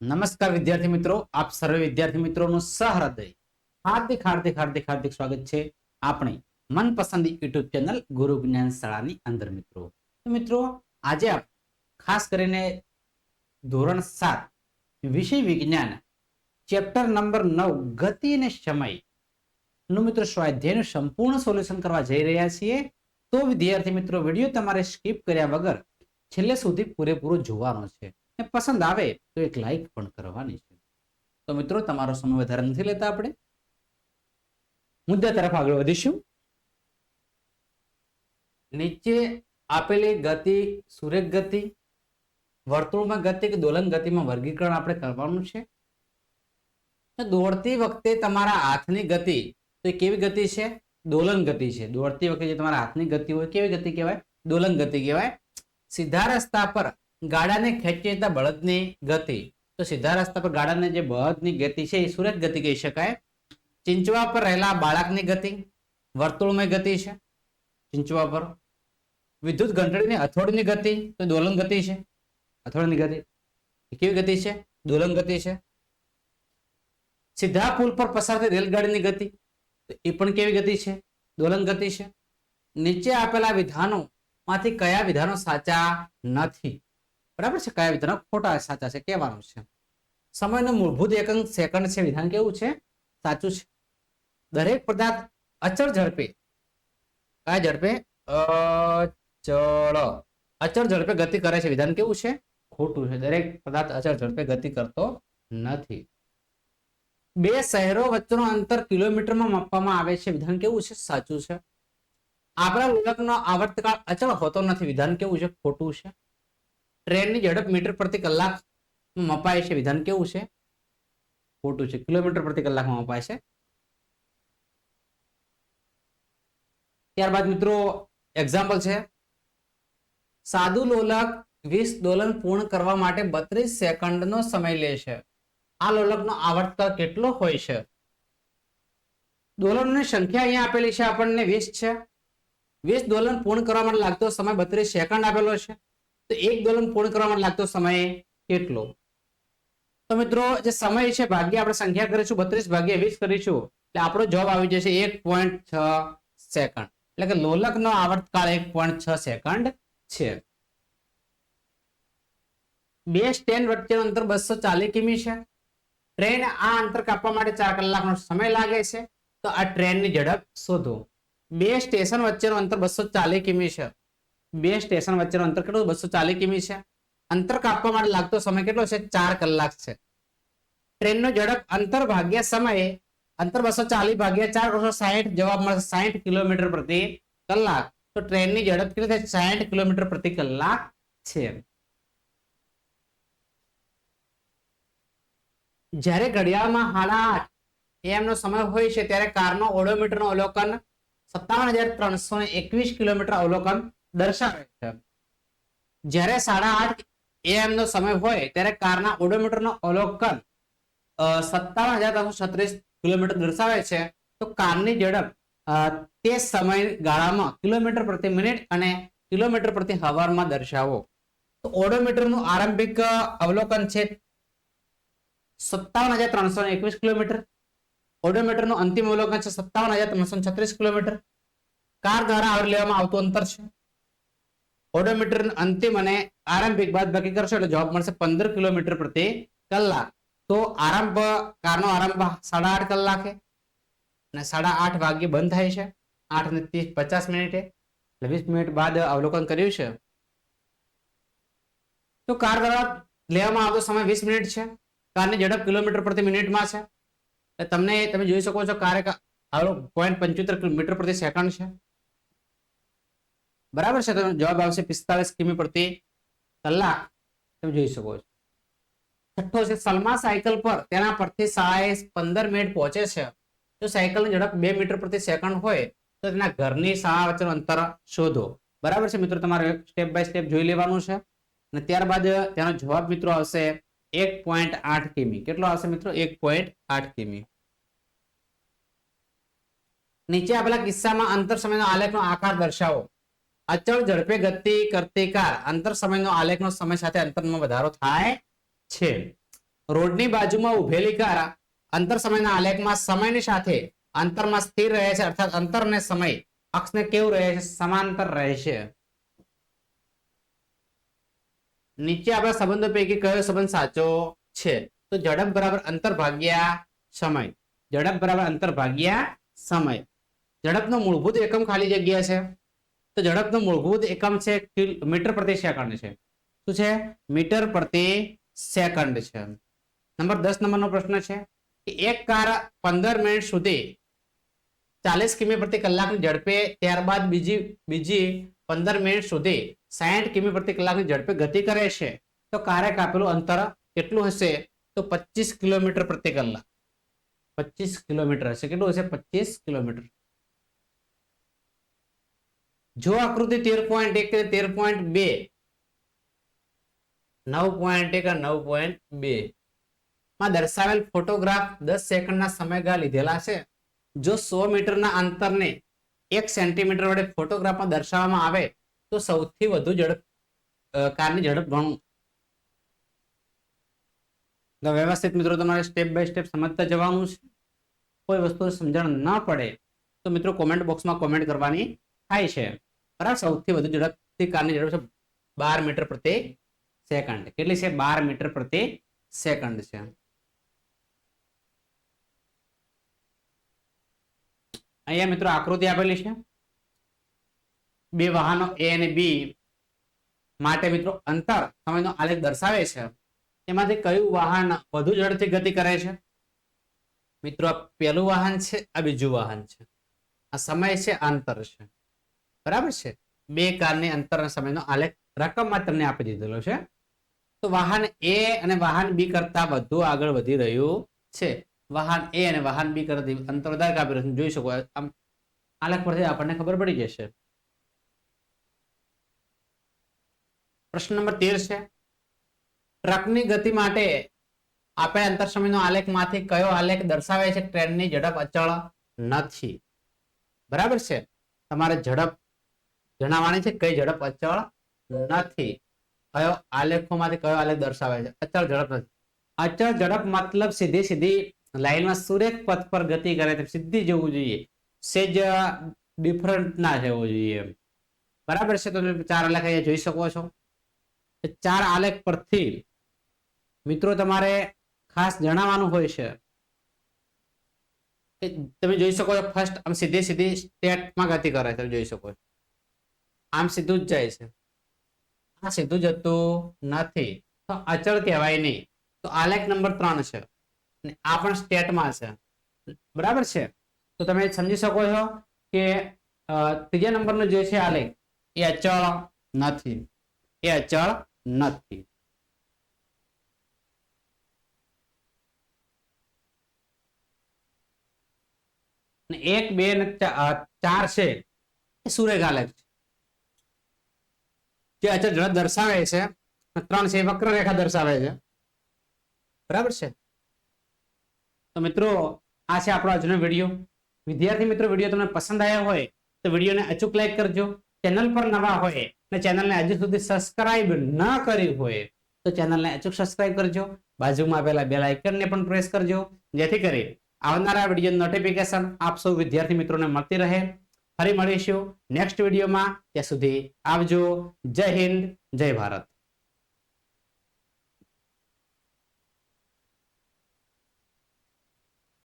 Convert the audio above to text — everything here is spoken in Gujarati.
નમસ્કાર વિદ્યાર્થી મિત્રો, આપ સર્વે વિદ્યાર્થી મિત્રોનું સહૃદય. હાર્દિક હાર્દિક હાર્દિક હાર્દિક સ્વાગત છે આપણી મનપસંદ યુટ્યુબ ચેનલ ગુરુ જ્ઞાન શાળાની અંદર મિત્રો. મિત્રો, આજે આપ ખાસ કરીને ધોરણ સાત વિષય વિજ્ઞાન ચેપ્ટર નંબર નવ ગતિ અને સમયનું મિત્રો સ્વાધ્યાયનું સંપૂર્ણ સોલ્યુશન કરવા જઈ રહ્યા છીએ. તો વિદ્યાર્થી મિત્રો, વીડિયો તમારે સ્કીપ કર્યા વગર છેલ્લે સુધી પૂરેપૂરો જોવાનો છે. પસંદ આવે, તો એક લાઈક પણ કરવાની છે. તો મિત્રો, તમારો સમય વધારે નથી લેતા આપણે? મુદ્દા તરફ આગળ વધીશું. નીચે આપેલી ગતિ, સુરેખ ગતિ, વર્તુળમાં ગતિ કે દોલન ગતિમાં વર્ગીકરણ આપણે કરવાનું છે. દોડતી વખતે તમારા હાથની ગતિ, તો કેવી ગતિ છે? દોલન ગતિ છે. દોડતી વખતે જે તમારા હાથની ગતિ હોય, કેવી ગતિ કહેવાય? દોલન ગતિ કહેવાય. સીધા રસ્તા પર ગાડાને ખેંચી જતા બળદની ગતિ. તો સીધા રસ્તા પર ગાડાને જે બળદની ગતિ છે એ સુરત ગતિ કહી શકાય. ચિંચવા પર રહેલા બાળકની ગતિ વર્તુળમય ગતિ છે. ચિંચવા પર વિદ્યુત ઘંટડીની અથોડની ગતિ તો દોલન ગતિ છે. અથોડની ગતિ. કેવી ગતિ છે? દોલન ગતિ છે. સીધા પુલ પર પસાર થઈ રેલગાડીની ગતિ. એ પણ કેવી ગતિ છે? દોલન ગતિ છે. નીચે આપેલા વિધાનો માંથી કયા વિધાનો સાચા નથી? બરાબર છે? કયા વિધાનો? ખોટા સાચા છે, કહેવાનું છે. સમયનો મૂળભૂત એકંક સેકન્ડ છે. વિધાન કેવું છે? સાચું છે. દરેક પદાર્થ અચળ ઝડપે. કયા ઝડપે? અચળ અચળ ઝડપે ગતિ કરે છે. વિધાન કેવું છે? ખોટું છે. દરેક પદાર્થ અચળ ઝડપે ગતિ કરતો નથી. બે શહેરો વચ્ચેનો અંતર કિલોમીટરમાં માપવામાં આવે છે. વિધાન કેવું છે? સાચું છે. આપણા લોલકનો આવર્તકાળ અચળ હોતો નથી. વિધાન કેવું છે? ખોટું છે. ટ્રેનની ઝડપ મીટર પ્રતિ કલાક મપાય છે. વિધાન કેવું છે? ખોટું છે. કિલોમીટર પ્રતિ કલાકમાં મપાય છે. ત્યારબાદ મિત્રો એક્ઝામ્પલ છે. સાદુ લોલક વીસ દોલન પૂર્ણ કરવા માટે બત્રીસ સેકન્ડનો સમય લે છે. આ લોલકનો આવર્તક કેટલો હોય છે? દોલનની સંખ્યા અહીંયા આપેલી છે આપણને વીસ છે. વીસ દોલન પૂર્ણ કરવા માટે લાગતો સમય બત્રીસ સેકન્ડ આપેલો છે. તો એક દોલન પૂર્ણ કરવા માટે લાગતો સમય કેટલો? તો મિત્રો, જે સમય છે, ભાગ્ય આપણે સંખ્યા કરીશું, બત્રીસ ભાગ્યા વીસ કરીશું, એટલે આપણો જવાબ આવી જશે એક પોઈન્ટ છ સેકન્ડ. એટલે કે લોલકનો આવર્તકાળ એક પોઈન્ટ છ સેકન્ડ છે. બે સ્ટેન્ડ વચ્ચેનું અંતર બસો ચાલીસ કિમી છે. ટ્રેન આ અંતર કાપવા માટે ચાર કલાકનો સમય લાગે છે. તો આ ટ્રેનની ઝડપ શોધો. બે સ્ટેશન વચ્ચેનું અંતર બસો ચાલીસ કિમી છે. બે સ્ટેશન વચ્ચેનું અંતર કેટલું? બસો ચાલીસ કિમી છે. અંતર કાપવા માટે લાગતો સમય કેટલો છે? ચાર કલાક છે. ટ્રેનનો ઝડપ અંતર ભાગ્યા સમયે અંતર બસો ચાલીસ ભાગ્યા ચાર બસો સાહીઠ જવાબ મળશે સાહીઠ કિલોમીટર પ્રતિ કલાક. તો ટ્રેનની ઝડપ કેટલી થાય? સાહીઠ કિલોમીટર પ્રતિ કલાક છે. જ્યારે ઘડિયાળમાં સાડા આઠ એમનો સમય હોય છે, ત્યારે કારનો ઓડોમીટરનું અવલોકન સત્તાવન હજાર ત્રણસો એકવીસ કિલોમીટર અવલોકન દર્શાવે છે. જ્યારે સાડા આઠ એએમ નો સમય હોય, ત્યારે કારના ઓડોમીટરનો અવલોકન સત્તાવન હજાર ત્રણસો છત્રીસ કિલોમીટર દર્શાવે છે. તો કારની ઝડપ તે સમયગાળામાં કિલોમીટર પ્રતિ મિનિટ અને કિલોમીટર પ્રતિ હવારમાં દર્શાવો. તો ઓડોમીટરનું આરંભિક અવલોકન છે સત્તાવન હજાર ત્રણસો એકવીસ કિલોમીટર. ઓડોમીટરનું અંતિમ અવલોકન છે સત્તાવન હજાર ત્રણસો છત્રીસ કિલોમીટર. કાર દ્વારા આવરી લેવામાં આવતું અંતર છે. ઓડોમીટર અંતિમ અને આરંભિક બાદ બાકી કરશો એટલે જવાબ મળશે પંદર કિલોમીટર પ્રતિ કલાક. તો આરંભ કારનો આરંભ સાડા આઠ કલાકે. અને સાડા આઠ વાગ્યે બંધ થાય છે. આઠ ને ત્રીસ પચાસ મિનિટે. એટલે વીસ મિનિટ બાદ અવલોકન કર્યું છે. તો કાર દ્વારા લેવામાં આવતો સમય વીસ મિનિટ છે. કારની ઝડપ કિલોમીટર પ્રતિ મિનિટમાં છે. તમને, તમે જોઈ શકો છો, કાર પોઈન્ટ પંચોતેર મીટર પ્રતિ સેકન્ડ છે. બરાબર છે? તો જવાબ આવશે પિસ્તાલીસ કિમી પ્રતિ કલાક. તમે જોઈ શકો છો. છઠ્ઠો છે સલમા સાયકલ પર તેના પરથી શાળાએ પંદર મિનિટ પહોંચે છે. જો સાયકલની ઝડપ બે મીટર પ્રતિ સેકન્ડ હોય, તો તેના ઘરની શાળા વચ્ચેનું અંતર શોધો. બરાબર છે મિત્રો? તમારે સ્ટેપ બાય સ્ટેપ જોઈ લેવાનું છે. અને ત્યારબાદ તેનો જવાબ મિત્રો આવશે એક પોઈન્ટ આઠ કિમી. કેટલો આવશે મિત્રો? એક પોઈન્ટ આઠ કિમી. નીચે આપેલા કિસ્સામાં અંતર સમયનો આલેખનો આકાર દર્શાવો. અચળ ઝડપે ગતિ કરતી કાર, અંતર સમયનો આલેખનો સમય સાથે અંતરમાં વધારો થાય છે. રોડની બાજુમાં ઉભેલી કાર, અંતર સમયના આલેખમાં સમયની સાથે અંતરમાં સ્થિર રહે છે, અર્થાત અંતર અને સમય અક્ષને કેવું રહે છે? સમાંતર રહે છે. નીચે આપણા સંબંધો પૈકી કયો સંબંધ સાચો છે? તો ઝડપ બરાબર અંતર ભાગ્યા સમય. ઝડપ બરાબર અંતર ભાગ્યા સમય. ઝડપનો મૂળભૂત એકમ ખાલી જગ્યા છે. તો ઝડપનો મૂળભૂત એકમ છે મીટર પ્રતિ સેકન્ડ છે. શું છે? મીટર પ્રતિ સેકન્ડ છે. નંબર દસ નંબરનો પ્રશ્ન છે કે એક કાર પંદર મિનિટ સુધી ચાલીસ કિમી પ્રતિ કલાકની ઝડપે ત્યારબાદ બીજી બીજી પંદર મિનિટ સુધી સાહીઠ કિમી પ્રતિ કલાકની ઝડપે ગતિ કરે છે, તો કારે કાપેલું અંતર કેટલું હશે? તો પચીસ કિલોમીટર પ્રતિ કલાક. પચીસ કિલોમીટર હશે. કેટલું હશે? પચીસ કિલોમીટર. જો આકૃતિ તેર પોઈન્ટ એક તેર પોઈન્ટ બે. નવ પોઈન્ટ એક નવ પોઈન્ટ બે. માં દર્શાવેલ ફોટોગ્રાફ દસ સેકન્ડના સમયગાળા લીધેલા છે. જો સો મીટરના અંતરને એક સેન્ટીમીટર વડે ફોટોગ્રાફમાં દર્શાવવામાં આવે, તો સૌથી વધુ ઝડપ કારની ઝડપ ગણું. તો વ્યવસ્થિત મિત્રો, તમારે સ્ટેપ બાય સ્ટેપ સમજતા જવાનું છે. કોઈ વસ્તુ સમજણ ન પડે, તો મિત્રો કોમેન્ટ બોક્સમાં કોમેન્ટ કરવાની થાય છે. બરાબર? સૌથી વધુ ઝડપથી કારની ઝડપ છે બાર મીટર પ્રતિ સેકન્ડ. કેટલી છે? બાર મીટર પ્રતિ સેકન્ડ છે. અહીંયા મિત્રો આકૃતિ આપેલી છે. બે વાહનો એ અને બી માટે મિત્રો અંતર સમયનો આલેખ દર્શાવે છે. એમાંથી કયું વાહન વધુ ઝડપથી ગતિ કરે છે? મિત્રો આ પહેલું વાહન છે, આ બીજું વાહન છે. આ સમય છે અંતર છે. બરાબર છે? બે કારની અંતરના સમયનો આલેખ રકમમાં તમને આપી દીધેલો છે. તો વાહન એ અને વાહન બી કરતા વધુ આગળ વધી રહ્યું છે. વાહન એ અને વાહન બી કરતા અંતર વધારે કાપી રહ્યું જોઈ શકો આમ આલેખ પરથી આપણને ખબર પડી જશે. પ્રશ્ન નંબર તેર છે. ટ્રકની ગતિ માટે આપેલ અંતર સમયનો આલેખમાંથી કયો આલેખ દર્શાવે છે? ટ્રેનની ઝડપ અચળ નથી. બરાબર છે? તમારે ઝડપ જણાવવાની છે કઈ ઝડપ અચળ નથી. કયો આલેખોમાંથી કયો આલેખ દર્શાવે છે? અચળ ઝડપ નથી. અચળ ઝડપ મતલબ સીધી સીધી લાઈનમાં સુરેખ પથ પર ગતિ કરે તેમ સીધી જવું જોઈએ. સેજ ડિફરન્ટ ના જવું જોઈએ બરાબર છે? તમે ચાર આલેખ અહીંયા જોઈ શકો છો. ચાર આલેખ પરથી મિત્રો તમારે ખાસ જણાવવાનું હોય છે. તમે જોઈ શકો છો ફર્સ્ટ આમ સીધી સીધી સ્ટેટમાં ગતિ કરે છે, તમે જોઈ શકો છો. આમ સીધું જ જાય છે. આ સીધું જતું નથી. તો અચળ કહેવાય નહીં. તો આલેખ નંબર ત્રણ છે. આ પણ સ્ટેટમાં છે. બરાબર છે? તો તમે સમજી શકો છો કે ત્રીજા નંબરનો જે છે આલેખ એ અચળ નથી. એ અચળ નથી. એક, બે ચાર છે. એ સુરેખ આલેખ છે. જે અચળ ઝડપ દર્શાવે છે. ત્રણ છે વક્ર રેખા દર્શાવે છે. બરાબર છે? તો મિત્રો, આ છે આપણો આજનો વીડિયો. વિદ્યાર્થી મિત્રો, વીડિયો તમને પસંદ આવ્યો હોય, તો વિડીયોને અચૂક લાઈક કરજો. ચેનલ પર નવા હોય, અને ચેનલને હજુ સુધી સબસ્ક્રાઇબ ન કરી હોય, તો ચેનલને અચૂક સબસ્ક્રાઇબ કરજો. બાજુમાં આપેલા બેલ આઇકનને પણ પ્રેસ કરજો. જેથી કરી આવનારા વીડિયો નોટિફિકેશન આપ સૌ વિદ્યાર્થી મિત્રોને મળતી રહે. ફરી મળીશું નેક્સ્ટ વિડીયોમાં ત્યાં સુધી આવજો. જય હિન્દ જય ભારત.